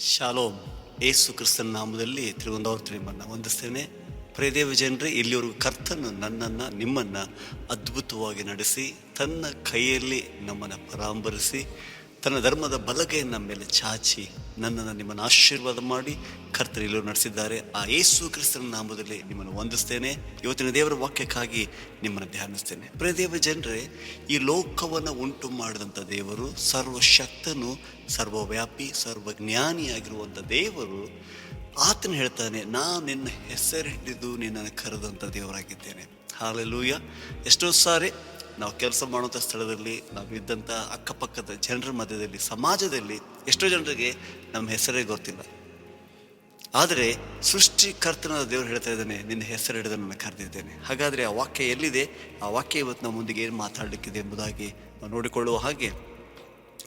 Shalom ಏಸು ಕ್ರಿಸ್ತನ ನಾಮದಲ್ಲಿ ತಿರುವಂದವ್ರು ನಿಮ್ಮನ್ನು ವಂದಿಸ್ತೇನೆ. ಪ್ರೇದೇವ ಜನರೇ, ಇಲ್ಲಿವರೆಗೂ ಕರ್ತನು ನನ್ನನ್ನು, ನಿಮ್ಮನ್ನು ಅದ್ಭುತವಾಗಿ ನಡೆಸಿ, ತನ್ನ ಕೈಯಲ್ಲಿ ನಮ್ಮನ್ನು ಪರಾಂಬರಿಸಿ ತನ್ನ ಧರ್ಮದ ಬಲಗೈಯನ್ನು ಮೇಲೆ ಚಾಚಿ ನನ್ನನ್ನು ನಿಮ್ಮನ್ನು ಆಶೀರ್ವಾದ ಮಾಡಿ ಕರ್ತರಿಲು ನಡೆಸಿದ್ದಾರೆ. ಆ ಯೇಸು ಕ್ರಿಸ್ತನ ನಾಮದಲ್ಲಿ ನಿಮ್ಮನ್ನು ವಂದಿಸ್ತೇನೆ. ಇವತ್ತಿನ ದೇವರ ವಾಕ್ಯಕ್ಕಾಗಿ ನಿಮ್ಮನ್ನು ಧ್ಯಾನಿಸ್ತೇನೆ. ಪ್ರೇದೇವ ಜನರೇ, ಈ ಲೋಕವನ್ನು ಉಂಟು ಮಾಡಿದಂಥ ದೇವರು, ಸರ್ವಶಕ್ತನು, ಸರ್ವವ್ಯಾಪಿ ಸರ್ವಜ್ಞಾನಿಯಾಗಿರುವಂಥ ದೇವರು, ಆತನು ಹೇಳ್ತಾನೆ ನಾನು ನಿನ್ನ ಹೆಸರಿಟ್ಟಿದ್ದು ನಿನ್ನನ್ನು ಕರೆದಂಥ ದೇವರಾಗಿದ್ದೇನೆ. ಹಾಲೆಲೂಯ. ಎಷ್ಟೋ ಸಾರಿ ನಾವು ಕೆಲಸ ಮಾಡುವಂಥ ಸ್ಥಳದಲ್ಲಿ ನಾವು ಇದ್ದಂಥ ಅಕ್ಕಪಕ್ಕದ ಜನರ ಮಧ್ಯದಲ್ಲಿ, ಸಮಾಜದಲ್ಲಿ ಎಷ್ಟೋ ಜನರಿಗೆ ನಮ್ಮ ಹೆಸರೇ ಗೊತ್ತಿಲ್ಲ. ಆದರೆ ಸೃಷ್ಟಿಕರ್ತನಾದ ದೇವರು ಹೇಳ್ತಾ ಇದ್ದಾನೆ, ನಿನ್ನ ಹೆಸರು ಹಿಡಿದು ನನ್ನ ಕರೆದಿದ್ದೇನೆ. ಹಾಗಾದರೆ ಆ ವಾಕ್ಯ ಎಲ್ಲಿದೆ? ಆ ವಾಕ್ಯ ಇವತ್ತು ನಮ್ಮ ಮುಂದಿಗೆ ಏನು ಮಾತಾಡಲಿಕ್ಕಿದೆ ಎಂಬುದಾಗಿ ನೋಡಿಕೊಳ್ಳುವ ಹಾಗೆ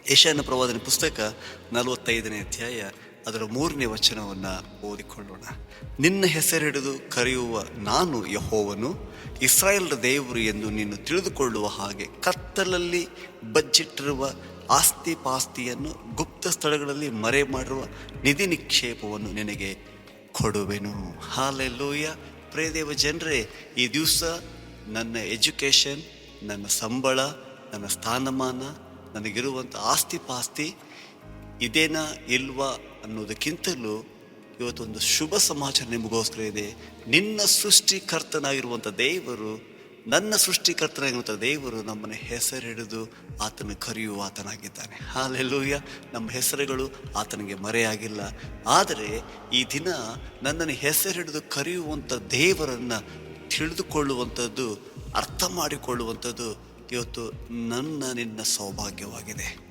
ಏಷ್ಯಾನ ಪ್ರವಾದನ ಪುಸ್ತಕ ನಲವತ್ತೈದನೇ ಅಧ್ಯಾಯ ಅದರ ಮೂರನೇ ವಚನವನ್ನು ಓದಿಕೊಳ್ಳೋಣ. ನಿನ್ನ ಹೆಸರಿಡಿದು ಕರೆಯುವ ನಾನು ಯಹೋವನು, ಇಸ್ರಾಯೇಲ್ ದೇವರು ಎಂದು ನೀನು ತಿಳಿದುಕೊಳ್ಳುವ ಹಾಗೆ ಕತ್ತಲಲ್ಲಿ ಬಜ್ಜಿಟ್ಟಿರುವ ಆಸ್ತಿ ಪಾಸ್ತಿಯನ್ನು ಗುಪ್ತ ಸ್ಥಳಗಳಲ್ಲಿ ಮರೆ ಮಾಡಿರುವ ನಿಧಿ ನಿಕ್ಷೇಪವನ್ನು ನಿನಗೆ ಕೊಡುವೆನು. ಹಾಲೆಲ್ಲೂಯ ಪ್ರೇದೇವ ಜನರೇ, ಈ ದಿವಸ ನನ್ನ ಎಜುಕೇಷನ್, ನನ್ನ ಸಂಬಳ, ನನ್ನ ಸ್ಥಾನಮಾನ, ನನಗಿರುವಂಥ ಆಸ್ತಿ ಪಾಸ್ತಿ ಇದೇನಾ ಇಲ್ವಾ ಅನ್ನೋದಕ್ಕಿಂತಲೂ ಇವತ್ತೊಂದು ಶುಭ ಸಮಾಚಾರ ನಿಮಗೋಸ್ಕರ ಇದೆ. ನಿನ್ನ ಸೃಷ್ಟಿಕರ್ತನಾಗಿರುವಂಥ ದೇವರು, ನನ್ನ ಸೃಷ್ಟಿಕರ್ತನಾಗಿರುವಂಥ ದೇವರು ನಮ್ಮನ್ನು ಹೆಸರಿಡಿದು ಆತನ ಕರೆಯುವ ಆತನಾಗಿದ್ದಾನೆ. ಹಾಲೆಲ್ಲೂಯ್ಯ ನಮ್ಮ ಹೆಸರುಗಳು ಆತನಿಗೆ ಮರೆಯಾಗಿಲ್ಲ. ಆದರೆ ಈ ದಿನ ನನ್ನನ್ನು ಹೆಸರಿಡಿದು ಕರೆಯುವಂಥ ದೇವರನ್ನು ತಿಳಿದುಕೊಳ್ಳುವಂಥದ್ದು ಅರ್ಥ ಮಾಡಿಕೊಳ್ಳುವಂಥದ್ದು ಇವತ್ತು ನನ್ನ ನಿನ್ನ ಸೌಭಾಗ್ಯವಾಗಿದೆ.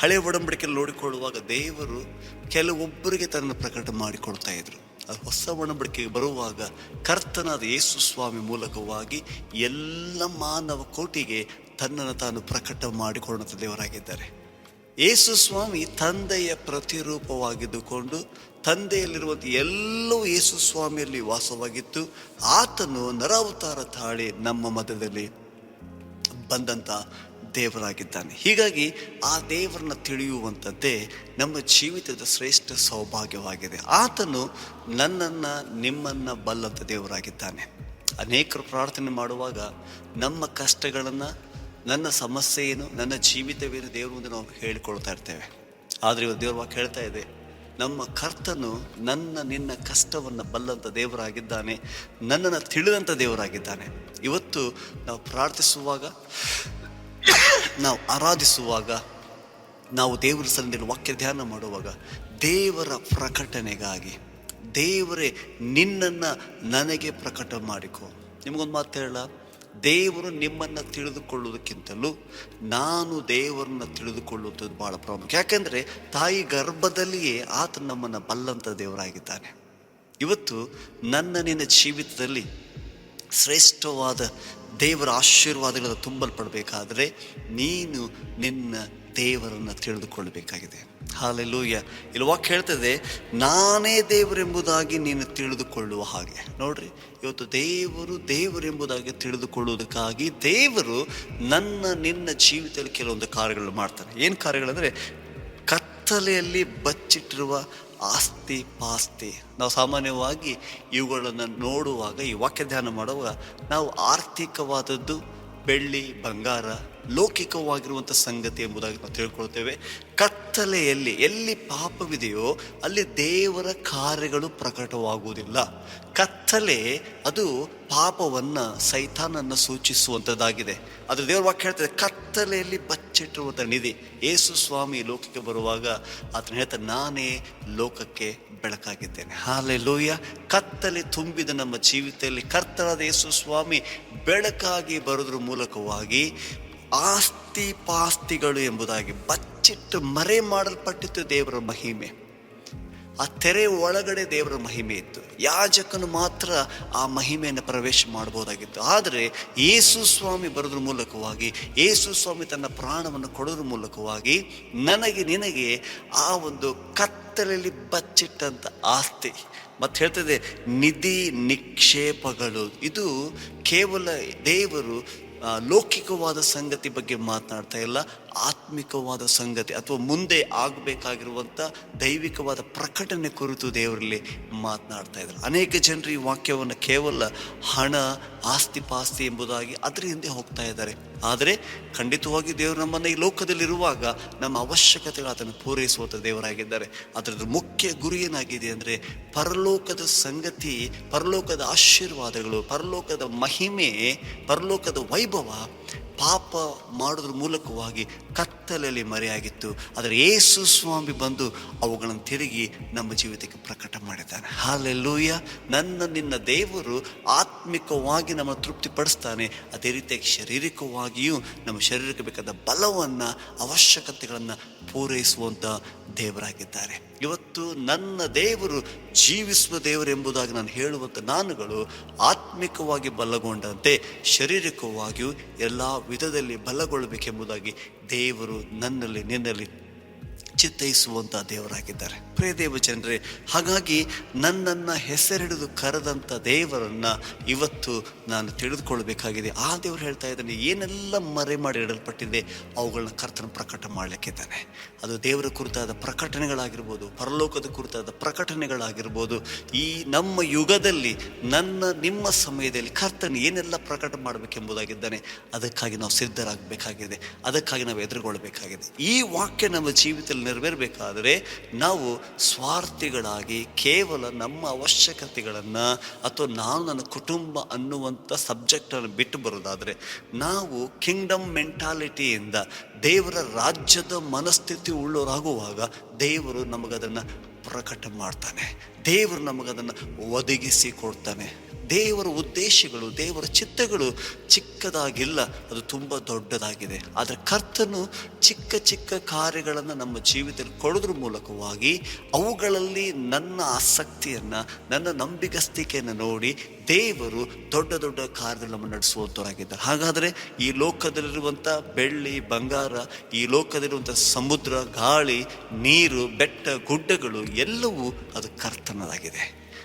ಹಳೆ ಒಡಂಬಡಿಕೆ ನೋಡಿಕೊಳ್ಳುವಾಗ ದೇವರು ಕೆಲವೊಬ್ಬರಿಗೆ ತನ್ನ ಪ್ರಕಟ ಮಾಡಿಕೊಳ್ತಾ ಇದ್ರು. ಅದು ಹೊಸ ಒಡಂಬಡಿಕೆಗೆ ಬರುವಾಗ ಕರ್ತನಾದ ಯೇಸು ಸ್ವಾಮಿ ಮೂಲಕವಾಗಿ ಎಲ್ಲ ಮಾನವ ಕೋಟಿಗೆ ತನ್ನನ್ನು ತಾನು ಪ್ರಕಟ ಮಾಡಿಕೊಳ್ಳುವಂಥ ದೇವರಾಗಿದ್ದಾರೆ. ಯೇಸು ಸ್ವಾಮಿ ತಂದೆಯ ಪ್ರತಿರೂಪವಾಗಿದ್ದುಕೊಂಡು ತಂದೆಯಲ್ಲಿರುವಂಥ ಎಲ್ಲವೂ ಯೇಸು ಸ್ವಾಮಿಯಲ್ಲಿ ವಾಸವಾಗಿತ್ತು. ಆತನು ನರಾವತಾರ ತಾಳಿ ನಮ್ಮ ಮಧ್ಯದಲ್ಲಿ ಬಂದಂಥ ದೇವರಾಗಿದ್ದಾನೆ. ಹೀಗಾಗಿ ಆ ದೇವರನ್ನ ತಿಳಿಯುವಂಥದ್ದೇ ನಮ್ಮ ಜೀವಿತದ ಶ್ರೇಷ್ಠ ಸೌಭಾಗ್ಯವಾಗಿದೆ. ಆತನು ನನ್ನನ್ನು ನಿಮ್ಮನ್ನು ಬಲ್ಲಂಥ ದೇವರಾಗಿದ್ದಾನೆ. ಅನೇಕರು ಪ್ರಾರ್ಥನೆ ಮಾಡುವಾಗ ನಮ್ಮ ಕಷ್ಟಗಳನ್ನು, ನನ್ನ ಸಮಸ್ಯೆ ಏನು ನನ್ನ ಜೀವಿತವೇನು ದೇವರು ಮುಂದೆ ನಾವು ಹೇಳಿಕೊಳ್ತಾ ಇರ್ತೇವೆ. ಆದರೆ ಇವತ್ತು ದೇವ್ರ ವಾಕ್ ಹೇಳ್ತಾ ಇದೆ, ನಮ್ಮ ಕರ್ತನು ನನ್ನ, ನಿನ್ನ ಕಷ್ಟವನ್ನು ಬಲ್ಲಂಥ ದೇವರಾಗಿದ್ದಾನೆ, ನನ್ನನ್ನು ತಿಳಿದಂಥ ದೇವರಾಗಿದ್ದಾನೆ. ಇವತ್ತು ನಾವು ಪ್ರಾರ್ಥಿಸುವಾಗ ನಾವು ಆರಾಧಿಸುವಾಗ, ನಾವು ದೇವರ ಸನ್ನಿಧಿಯಲ್ಲಿ ವಾಕ್ಯ ಧ್ಯಾನ ಮಾಡುವಾಗ, ದೇವರ ಪ್ರಕಟಣೆಗಾಗಿ ದೇವರೇ ನಿನ್ನನ್ನು ನನಗೆ ಪ್ರಕಟ ಮಾಡಿಕೊ. ನಿಮಗೊಂದು ಮಾತು ಹೇಳ ದೇವರು ನಿಮ್ಮನ್ನು ತಿಳಿದುಕೊಳ್ಳುವುದಕ್ಕಿಂತಲೂ ನಾನು ದೇವರನ್ನ ತಿಳಿದುಕೊಳ್ಳುವುದು ಭಾಳ ಪ್ರಾಮುಖ್ಯ. ಯಾಕೆಂದರೆ ತಾಯಿ ಗರ್ಭದಲ್ಲಿಯೇ ಆತ ನಮ್ಮನ್ನು ಬಲ್ಲಂಥ ದೇವರಾಗಿದ್ದಾನೆ. ಇವತ್ತು ನನ್ನ ನಿನ್ನ ಜೀವಿತದಲ್ಲಿ ಶ್ರೇಷ್ಠವಾದ ದೇವರ ಆಶೀರ್ವಾದಗಳನ್ನು ತುಂಬಲ್ಪಡಬೇಕಾದರೆ ನೀನು ನಿನ್ನ ದೇವರನ್ನು ತಿಳಿದುಕೊಳ್ಳಬೇಕಾಗಿದೆ. ಹಾಲೆಲ್ಲೂಯ್ಯ ಇಲ್ಲಿ ವಾಕ್ಯ ಹೇಳ್ತದೆ, ನಾನೇ ದೇವರೆಂಬುದಾಗಿ ನೀನು ತಿಳಿದುಕೊಳ್ಳುವ ಹಾಗೆ. ನೋಡ್ರಿ, ಇವತ್ತು ದೇವರು ದೇವರೆಂಬುದಾಗಿ ತಿಳಿದುಕೊಳ್ಳುವುದಕ್ಕಾಗಿ ದೇವರು ನನ್ನ, ನಿನ್ನ ಜೀವಿತದಲ್ಲಿ ಕೆಲವೊಂದು ಕಾರ್ಯಗಳನ್ನು ಮಾಡ್ತಾರೆ. ಏನು ಕಾರ್ಯಗಳಂದರೆ ಕತ್ತಲೆಯಲ್ಲಿ ಬಚ್ಚಿಟ್ಟಿರುವ ಆಸ್ತಿ ಪಾಸ್ತಿ. ನಾವು ಸಾಮಾನ್ಯವಾಗಿ ಇವುಗಳನ್ನು ನೋಡುವಾಗ, ಈ ವಾಕ್ಯ ಧ್ಯಾನ ಮಾಡುವಾಗ ನಾವು ಆರ್ಥಿಕವಾದದ್ದು ಬೆಳ್ಳಿ, ಬಂಗಾರ, ಲೌಕಿಕವಾಗಿರುವಂಥ ಸಂಗತಿ ಎಂಬುದಾಗಿ ನಾವು ತಿಳ್ಕೊಳ್ತೇವೆ. ಕತ್ತಲೆಯಲ್ಲಿ ಎಲ್ಲಿ ಪಾಪವಿದೆಯೋ ಅಲ್ಲಿ ದೇವರ ಕಾರ್ಯಗಳು ಪ್ರಕಟವಾಗುವುದಿಲ್ಲ. ಕತ್ತಲೆ ಅದು ಪಾಪವನ್ನು ಸೈತಾನನ್ನು ಸೂಚಿಸುವಂಥದ್ದಾಗಿದೆ ಅದು ದೇವರ ವಾಕ್ಯ ಹೇಳ್ತದೆ, ಕತ್ತಲೆಯಲ್ಲಿ ಬಚ್ಚಿಟ್ಟಿರುವಂಥ ನಿಧಿ. ಯೇಸು ಸ್ವಾಮಿ ಲೋಕಕ್ಕೆ ಬರುವಾಗ ಆತನ ಹೇಳ್ತಾನೆ, ನಾನೇ ಲೋಕಕ್ಕೆ ಬೆಳಕಾಗಿದ್ದೇನೆ. ಹಾಲೆ ಲೋಯ್ಯ ಕತ್ತಲೆ ತುಂಬಿದ ನಮ್ಮ ಜೀವಿತದಲ್ಲಿ ಕರ್ತರಾದ ಯೇಸು ಸ್ವಾಮಿ ಬೆಳಕಾಗಿ ಬರೋದ್ರ ಮೂಲಕವಾಗಿ ಆಸ್ತಿ ಪಾಸ್ತಿಗಳು ಎಂಬುದಾಗಿ ಬಚ್ಚಿಟ್ಟು ಮರೆ ಮಾಡಲ್ಪಟ್ಟಿತ್ತು ದೇವರ ಮಹಿಮೆ. ಆ ತೆರೆ ಒಳಗಡೆ ದೇವರ ಮಹಿಮೆ ಇತ್ತು. ಯಾಜಕನು ಮಾತ್ರ ಆ ಮಹಿಮೆಯನ್ನು ಪ್ರವೇಶ ಮಾಡಬಹುದಾಗಿತ್ತು. ಆದರೆ ಯೇಸು ಸ್ವಾಮಿ ಬರೋದ್ರ ಮೂಲಕವಾಗಿ, ಯೇಸು ಸ್ವಾಮಿ ತನ್ನ ಪ್ರಾಣವನ್ನು ಕೊಡೋದ್ರ ಮೂಲಕವಾಗಿ ನನಗೆ ನಿನಗೆ ಆ ಒಂದು ಕತ್ತಲಲ್ಲಿ ಬಚ್ಚಿಟ್ಟಂಥ ಆಸ್ತಿ. ಮತ್ತು ಹೇಳ್ತದೆ, ನಿಧಿ ನಿಕ್ಷೇಪಗಳು. ಇದು ಕೇವಲ ದೇವರು ಲೌಕಿಕವಾದ ಸಂಗತಿ ಬಗ್ಗೆ ಮಾತನಾಡ್ತಾ ಇಲ್ಲ. ಆತ್ಮಿಕವಾದ ಸಂಗತಿ ಅಥವಾ ಮುಂದೆ ಆಗಬೇಕಾಗಿರುವಂಥ ದೈವಿಕವಾದ ಪ್ರಕಟಣೆ ಕುರಿತು ದೇವರಲ್ಲಿ ಮಾತನಾಡ್ತಾ ಇದ್ದಾರೆ. ಅನೇಕ ಜನರು ಈ ವಾಕ್ಯವನ್ನು ಕೇವಲ ಹಣ ಆಸ್ತಿ ಪಾಸ್ತಿ ಎಂಬುದಾಗಿ ಅದರ ಹಿಂದೆ ಹೋಗ್ತಾ ಇದ್ದಾರೆ. ಆದರೆ ಖಂಡಿತವಾಗಿ ದೇವರು ನಮ್ಮನ್ನು ಈ ಲೋಕದಲ್ಲಿರುವಾಗ ನಮ್ಮ ಅವಶ್ಯಕತೆಗಳು ಅದನ್ನು ಪೂರೈಸುವಂಥ ದೇವರಾಗಿದ್ದಾರೆ. ಅದರದ್ದು ಮುಖ್ಯ ಗುರಿ ಏನಾಗಿದೆ ಅಂದರೆ ಪರಲೋಕದ ಸಂಗತಿ, ಪರಲೋಕದ ಆಶೀರ್ವಾದಗಳು, ಪರಲೋಕದ ಮಹಿಮೆ, ಪರಲೋಕದ ವೈಭವ ಪಾಪ ಮಾಡೋದ್ರ ಮೂಲಕವಾಗಿ ಕತ್ತಲಲ್ಲಿ ಮರೆಯಾಗಿತ್ತು. ಆದರೆ ಯೇಸು ಸ್ವಾಮಿ ಬಂದು ಅವುಗಳನ್ನು ತಿರುಗಿ ನಮ್ಮ ಜೀವಿತಕ್ಕೆ ಪ್ರಕಟ ಮಾಡಿದ್ದಾನೆ. ಹಾಲೆಲ್ಲೂಯ್ಯ, ನನ್ನ ನಿನ್ನ ದೇವರು ಆತ್ಮಿಕವಾಗಿ ನಮ್ಮನ್ನು ತೃಪ್ತಿಪಡಿಸ್ತಾನೆ ಅದೇ ರೀತಿಯಾಗಿ ಶಾರೀರಿಕವಾಗಿಯೂ ನಮ್ಮ ಶರೀರಕ್ಕೆ ಬೇಕಾದ ಬಲವನ್ನು, ಅವಶ್ಯಕತೆಗಳನ್ನು ಪೂರೈಸುವಂಥ ದೇವರಾಗಿದ್ದಾರೆ. ಇವತ್ತು ನನ್ನ ದೇವರು ಜೀವಿಸುವ ದೇವರು ಎಂಬುದಾಗಿ ನಾನು ಹೇಳುವಂಥ ನಾನುಗಳು ಆತ್ಮಿಕವಾಗಿ ಬಲಗೊಂಡಂತೆ ಶಾರೀರಿಕವಾಗಿಯೂ ಎಲ್ಲ ವಿಧದಲ್ಲಿ ಬಲಗೊಳ್ಳಬೇಕೆಂಬುದಾಗಿ ದೇವರು ನನ್ನಲ್ಲಿ ನಿನ್ನಲ್ಲಿ ಚಿತ್ತೈಸುವಂಥ ದೇವರಾಗಿದ್ದಾರೆ. ಪ್ರಿಯ ದೇವ ಜನರೇ ಹಾಗಾಗಿ ನನ್ನನ್ನು ಹೆಸರಿಡಿದು ಕರೆದಂಥ ದೇವರನ್ನು ಇವತ್ತು ನಾನು ತಿಳಿದುಕೊಳ್ಬೇಕಾಗಿದೆ ಆ ದೇವರು ಹೇಳ್ತಾ ಇದ್ದಾನೆ, ಏನೆಲ್ಲ ಮರೆ ಮಾಡಿ ಇಡಲ್ಪಟ್ಟಿದೆ, ಅವುಗಳನ್ನ ಕರ್ತನ ಪ್ರಕಟ ಮಾಡಲಿಕ್ಕಿದ್ದಾನೆ. ಅದು ದೇವರ ಕುರಿತಾದ ಪ್ರಕಟಣೆಗಳಾಗಿರ್ಬೋದು, ಪರಲೋಕದ ಕುರಿತಾದ ಪ್ರಕಟಣೆಗಳಾಗಿರ್ಬೋದು, ಈ ನಮ್ಮ ಯುಗದಲ್ಲಿ, ನನ್ನ, ನಿಮ್ಮ ಸಮಯದಲ್ಲಿ ಕರ್ತನ ಏನೆಲ್ಲ ಪ್ರಕಟ ಮಾಡಬೇಕೆಂಬುದಾಗಿದ್ದಾನೆ, ಅದಕ್ಕಾಗಿ ನಾವು ಸಿದ್ಧರಾಗಬೇಕಾಗಿದೆ, ಅದಕ್ಕಾಗಿ ನಾವು ಎದುರುಗೊಳ್ಳಬೇಕಾಗಿದೆ. ಈ ವಾಕ್ಯ ನಮ್ಮ ಜೀವಿತದಲ್ಲಿ ನೆರವೇರಬೇಕಾದರೆ ನಾವು ಸ್ವಾರ್ಥಿಗಳಾಗಿ ಕೇವಲ ನಮ್ಮ ಅವಶ್ಯಕತೆಗಳನ್ನು ಅಥವಾ ನಾನು ನನ್ನ ಕುಟುಂಬ ಅನ್ನುವಂಥ ಸಬ್ಜೆಕ್ಟನ್ನು ಬಿಟ್ಟು ಬರೋದಾದರೆ ನಾವು ಕಿಂಗ್ಡಮ್ ಮೆಂಟಾಲಿಟಿಯಿಂದ ದೇವರ ರಾಜ್ಯದ ಮನಸ್ಥಿತಿ ಉಳ್ಳೋರಾಗುವಾಗ ದೇವರು ನಮಗದನ್ನು ಪ್ರಕಟ ಮಾಡ್ತಾನೆ. ದೇವರು ನಮಗದನ್ನು ಒದಗಿಸಿ ಕೊಡ್ತಾನೆ. ದೇವರ ಉದ್ದೇಶಗಳು, ದೇವರ ಚಿತ್ತಗಳು ಚಿಕ್ಕದಾಗಿಲ್ಲ, ಅದು ತುಂಬ ದೊಡ್ಡದಾಗಿದೆ. ಆದರೆ ಕರ್ತನು ಚಿಕ್ಕ ಚಿಕ್ಕ ಕಾರ್ಯಗಳನ್ನು ನಮ್ಮ ಜೀವಿತದಲ್ಲಿ ಕೊಡೋದ್ರ ಮೂಲಕವಾಗಿ ಅವುಗಳಲ್ಲಿ ನನ್ನ ಆಸಕ್ತಿಯನ್ನು, ನನ್ನ ನಂಬಿಕಸ್ತಿಕೆಯನ್ನು ನೋಡಿ ದೇವರು ದೊಡ್ಡ ದೊಡ್ಡ ಕಾರ್ಯದಲ್ಲಿ ನಮ್ಮ ನಡೆಸುವಂಥವರಾಗಿದ್ದಾರೆ ಹಾಗಾದರೆ ಈ ಲೋಕದಲ್ಲಿರುವಂಥ ಬೆಳ್ಳಿ, ಬಂಗಾರ, ಈ ಲೋಕದಲ್ಲಿರುವಂಥ ಸಮುದ್ರ, ಗಾಳಿ, ನೀರು, ಬೆಟ್ಟ, ಗುಡ್ಡಗಳು ಎಲ್ಲವೂ ಅದು ಕರ್ತನದಾಗಿದೆ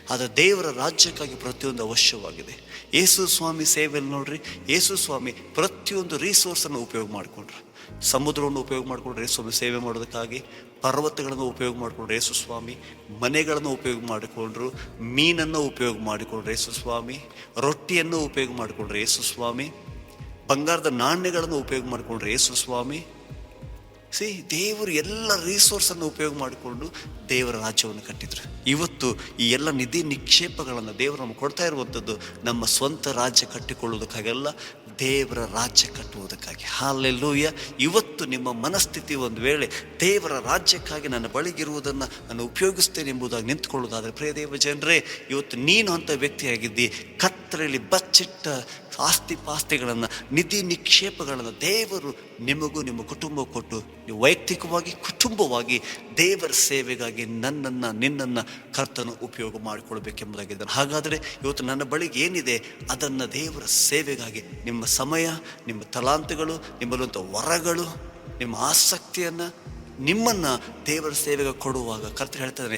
ಆದರೆ ದೇವರ ರಾಜ್ಯಕ್ಕಾಗಿ ಪ್ರತಿಯೊಂದು ಅವಶ್ಯವಾಗಿದೆ. ಯೇಸು ಸ್ವಾಮಿ ಸೇವೆಯಲ್ಲಿ ನೋಡ್ರಿ, ಯೇಸು ಸ್ವಾಮಿ ಪ್ರತಿಯೊಂದು ರಿಸೋರ್ಸನ್ನು ಉಪಯೋಗ ಮಾಡಿಕೊಂಡ್ರು. ಸಮುದ್ರವನ್ನು ಉಪಯೋಗ ಮಾಡಿಕೊಂಡ್ರೆ ಸ್ವಾಮಿ ಸೇವೆ ಮಾಡೋದಕ್ಕಾಗಿ. ಪರ್ವತಗಳನ್ನು ಉಪಯೋಗ ಮಾಡಿಕೊಂಡ್ರೆ ಯೇಸು ಸ್ವಾಮಿ. ಮನೆಗಳನ್ನು ಉಪಯೋಗ ಮಾಡಿಕೊಂಡ್ರು, ಮೀನನ್ನು ಉಪಯೋಗ ಮಾಡಿಕೊಂಡ್ರೆ ಯೇಸು ಸ್ವಾಮಿ. ರೊಟ್ಟಿಯನ್ನು ಉಪಯೋಗ ಮಾಡಿಕೊಂಡ್ರೆ ಯೇಸು ಸ್ವಾಮಿ. ಬಂಗಾರದ ನಾಣ್ಯಗಳನ್ನು ಉಪಯೋಗ ಮಾಡಿಕೊಂಡ್ರೆ ಯೇಸು ಸ್ವಾಮಿ. ಸಿ ದೇವರು ಎಲ್ಲ ರಿಸೋರ್ಸನ್ನು ಉಪಯೋಗ ಮಾಡಿಕೊಂಡು ದೇವರ ರಾಜ್ಯವನ್ನು ಕಟ್ಟಿದರು. ಇವತ್ತು ಈ ಎಲ್ಲ ನಿಧಿ ನಿಕ್ಷೇಪಗಳನ್ನು ದೇವರು ನಮಗೆ ಕೊಡ್ತಾ ಇರುವಂಥದ್ದು ನಮ್ಮ ಸ್ವಂತ ರಾಜ್ಯ ಕಟ್ಟಿಕೊಳ್ಳುವುದಕ್ಕಾಗಲ್ಲ, ದೇವರ ರಾಜ್ಯ ಕಟ್ಟುವುದಕ್ಕಾಗಿ. ಹಾಲೆಲ್ಲೂಯ್ಯ ಇವತ್ತು ನಿಮ್ಮ ಮನಸ್ಥಿತಿ ಒಂದು ವೇಳೆ ದೇವರ ರಾಜ್ಯಕ್ಕಾಗಿ ನನ್ನ ಬಳಿಗಿರುವುದನ್ನು ನಾನು ಉಪಯೋಗಿಸ್ತೇನೆ ಎಂಬುದಾಗಿ ನಿಂತ್ಕೊಳ್ಳೋದಾದರೆ, ಪ್ರಿಯ ದೇವ ಜನರೇ ಇವತ್ತು ನೀನು ಅಂಥ ವ್ಯಕ್ತಿಯಾಗಿದ್ದಿ ಕತ್ತಲೆಯಲ್ಲಿ ಬಚ್ಚಿಟ್ಟ ಆಸ್ತಿ ಪಾಸ್ತಿಗಳನ್ನು, ನಿಧಿ ನಿಕ್ಷೇಪಗಳನ್ನು ದೇವರು ನಿಮಗೂ ನಿಮ್ಮ ಕುಟುಂಬ ಕೊಟ್ಟು, ನೀವು ವೈಯಕ್ತಿಕವಾಗಿ, ಕುಟುಂಬವಾಗಿ ದೇವರ ಸೇವೆಗಾಗಿ ನನ್ನನ್ನು, ನಿನ್ನನ್ನು ಕರ್ತನು ಉಪಯೋಗ ಮಾಡಿಕೊಳ್ಬೇಕೆಂಬುದಾಗಿದ್ದಾನೆ ಹಾಗಾದರೆ ಇವತ್ತು ನನ್ನ ಬಳಿಗೆ ಏನಿದೆ? ಅದನ್ನು ದೇವರ ಸೇವೆಗಾಗಿ ನಿಮ್ಮ ಸಮಯ, ನಿಮ್ಮ ತಲಾಂತಗಳು ನಿಮ್ಮಲ್ಲಿರುವಂಥ ವರಗಳು, ನಿಮ್ಮ ಆಸಕ್ತಿಯನ್ನು ನಿಮ್ಮನ್ನು ದೇವರ ಸೇವೆಗೆ ಕೊಡುವಾಗ ಕರ್ತರು ಹೇಳ್ತಾರೆ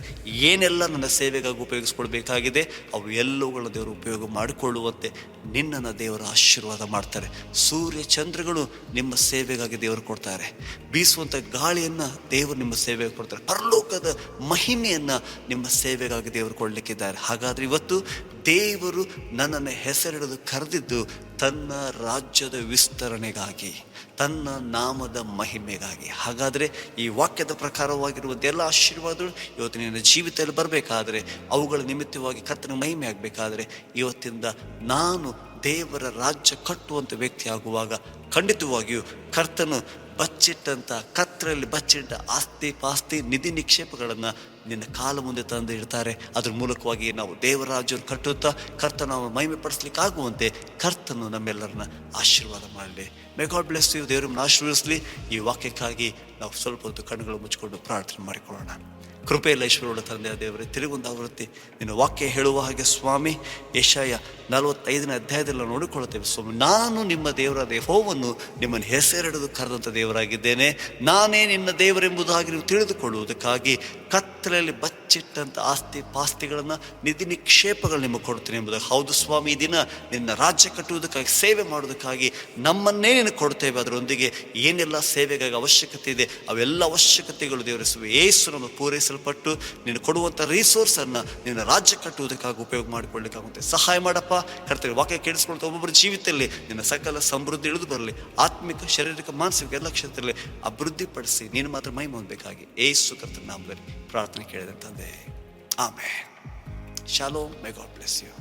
ಏನೆಲ್ಲ ನನ್ನ ಸೇವೆಗಾಗಿ ಉಪಯೋಗಿಸ್ಕೊಳ್ಬೇಕಾಗಿದೆ, ಅವು ಎಲ್ಲವುಗಳನ್ನು ದೇವರು ಉಪಯೋಗ ಮಾಡಿಕೊಳ್ಳುವಂತೆ ನಿನ್ನನ್ನು ದೇವರ ಆಶೀರ್ವಾದ ಮಾಡ್ತಾರೆ. ಸೂರ್ಯ ಚಂದ್ರಗಳು ನಿಮ್ಮ ಸೇವೆಗಾಗಿ ದೇವರು ಕೊಡ್ತಾರೆ. ಬೀಸುವಂಥ ಗಾಳಿಯನ್ನು ದೇವರು ನಿಮ್ಮ ಸೇವೆಗೆ ಕೊಡ್ತಾರೆ. ಪರಲೋಕದ ಮಹಿಮೆಯನ್ನು ನಿಮ್ಮ ಸೇವೆಗಾಗಿ ದೇವರು ಕೊಡಲಿಕ್ಕಿದ್ದಾರೆ. ಹಾಗಾದರೆ ಇವತ್ತು ದೇವರು ನನ್ನನ್ನು ಹೆಸರಿಡಲು ಕರೆದಿದ್ದು ತನ್ನ ರಾಜ್ಯದ ವಿಸ್ತರಣೆಗಾಗಿ, ತನ್ನ ನಾಮದ ಮಹಿಮೆಗಾಗಿ. ಹಾಗಾದರೆ ಈ ವಾಕ್ಯದ ಪ್ರಕಾರವಾಗಿರುವುದೆಲ್ಲ ಆಶೀರ್ವಾದಗಳು ಇವತ್ತು ನಿನ್ನ ಜೀವಿತದಲ್ಲಿ ಬರಬೇಕಾದ್ರೆ, ಅವುಗಳ ನಿಮಿತ್ತವಾಗಿ ಕರ್ತನ ಮಹಿಮೆ ಆಗಬೇಕಾದ್ರೆ, ಇವತ್ತಿಂದ ನಾನು ದೇವರ ರಾಜ್ಯ ಕಟ್ಟುವಂಥ ವ್ಯಕ್ತಿ ಆಗುವಾಗ ಖಂಡಿತವಾಗಿಯೂ ಕರ್ತನು ಬಚ್ಚಿಟ್ಟಂಥ ಕತ್ತರಲ್ಲಿ ಬಚ್ಚಿಟ್ಟ ಆಸ್ತಿ ಪಾಸ್ತಿ ನಿಧಿ ನಿಕ್ಷೇಪಗಳನ್ನು ನಿನ್ನ ಕಾಲ ಮುಂದೆ ತಂದು ಇಡ್ತಾರೆ. ಅದ್ರ ಮೂಲಕವಾಗಿ ನಾವು ದೇವರಾಜರು ಕಟ್ಟುತ್ತಾ ಕರ್ತನ ಮಹಿಮೆ ಪಡಿಸ್ಲಿಕ್ಕಾಗುವಂತೆ ಕರ್ತನು ನಮ್ಮೆಲ್ಲರನ್ನ ಆಶೀರ್ವಾದ ಮಾಡಲಿ. ಮೇ ಗಾಡ್ ಬ್ಲೆಸ್ ಯು ದೇವರನ್ನ ಆಶೀರ್ವದಿಸಲಿ. ಈ ವಾಕ್ಯಕ್ಕಾಗಿ ನಾವು ಸ್ವಲ್ಪ ಹೊತ್ತು ಕಣ್ಣುಗಳು ಮುಚ್ಚಿಕೊಂಡು ಪ್ರಾರ್ಥನೆ ಮಾಡಿಕೊಳ್ಳೋಣ. ಕೃಪೆಯಲ್ಲಿ ಐಶ್ವರ್ಯವುಳ್ಳ ತಂದೆ ದೇವರೇ ತಿರುಗೊಂದು ಆವೃತ್ತಿ ನಿನ್ನ ವಾಕ್ಯ ಹೇಳುವ ಹಾಗೆ ಸ್ವಾಮಿ, ಯಶಾಯ ನಲವತ್ತೈದನೇ ಅಧ್ಯಾಯದಲ್ಲಿ ನೋಡಿಕೊಳ್ಳುತ್ತೇವೆ. ಸ್ವಾಮಿ, ನಾನು ನಿಮ್ಮ ದೇವರ ದೇಹವನ್ನು ನಿಮ್ಮನ್ನು ಹೆಸರಿಡದು ಕರೆದಂಥ ದೇವರಾಗಿದ್ದೇನೆ. ನಾನೇ ನಿನ್ನ ದೇವರೆಂಬುದಾಗಿ ನೀವು ತಿಳಿದುಕೊಳ್ಳುವುದಕ್ಕಾಗಿ ಕತ್ತಲೆಯಲ್ಲಿ ಬಚ್ಚ ಕಚ್ಚಿಟ್ಟಂಥ ಆಸ್ತಿ ಪಾಸ್ತಿಗಳನ್ನು ನಿಧಿ ನಿಕ್ಷೇಪಗಳು ನಿಮಗೆ ಕೊಡ್ತೀನಿ ಎಂಬುದಾಗಿ ಹೌದು ಸ್ವಾಮಿ ದಿನ ನಿನ್ನ ರಾಜ್ಯ ಕಟ್ಟುವುದಕ್ಕಾಗಿ, ಸೇವೆ ಮಾಡೋದಕ್ಕಾಗಿ ನಮ್ಮನ್ನೇ ನಿನಗೆ ಕೊಡ್ತೇವೆ. ಅದರೊಂದಿಗೆ ಏನೆಲ್ಲ ಸೇವೆಗಾಗಿ ಅವಶ್ಯಕತೆ ಇದೆ, ಅವೆಲ್ಲ ಅವಶ್ಯಕತೆಗಳು ದೇವರಿಸುವ. ಏಸು ನಮಗೆ ಪೂರೈಸಲ್ಪಟ್ಟು ನೀನು ಕೊಡುವಂಥ ರಿಸೋರ್ಸನ್ನು ನಿನ್ನ ರಾಜ್ಯ ಕಟ್ಟುವುದಕ್ಕಾಗಿ ಉಪಯೋಗ ಮಾಡಿಕೊಳ್ಳಿಕ್ಕಾಗುತ್ತೆ. ಸಹಾಯ ಮಾಡಪ್ಪ. ಕರ್ತವ್ಯ ವಾಕ್ಯ ಕೇಳಿಸ್ಕೊಳ್ತಾ ಒಬ್ಬೊಬ್ಬರ ಜೀವಿತದಲ್ಲಿ ನಿನ್ನ ಸಕಲ ಸಮೃದ್ಧಿ ಇಳಿದು ಬರಲಿ. ಆತ್ಮಿಕ, ಶಾರೀರಿಕ, ಮಾನಸಿಕ ಎಲ್ಲ ಕ್ಷೇತ್ರದಲ್ಲಿ ಅಭಿವೃದ್ಧಿಪಡಿಸಿ ನೀನು ಮಾತ್ರ ಮೈ ಹೊಂದಬೇಕಾಗಿ. ಏಸು ಕರ್ತನ ನಾಮದಲ್ಲಿ ಪ್ರಾರ್ಥನೆ ಕೇಳಿದಂತಂದೆ ಆಮೇಲೆ ಶಾಲೋ ಮೈ ಗಾಡ್ ಬ್ಲೆಸ್ ಯು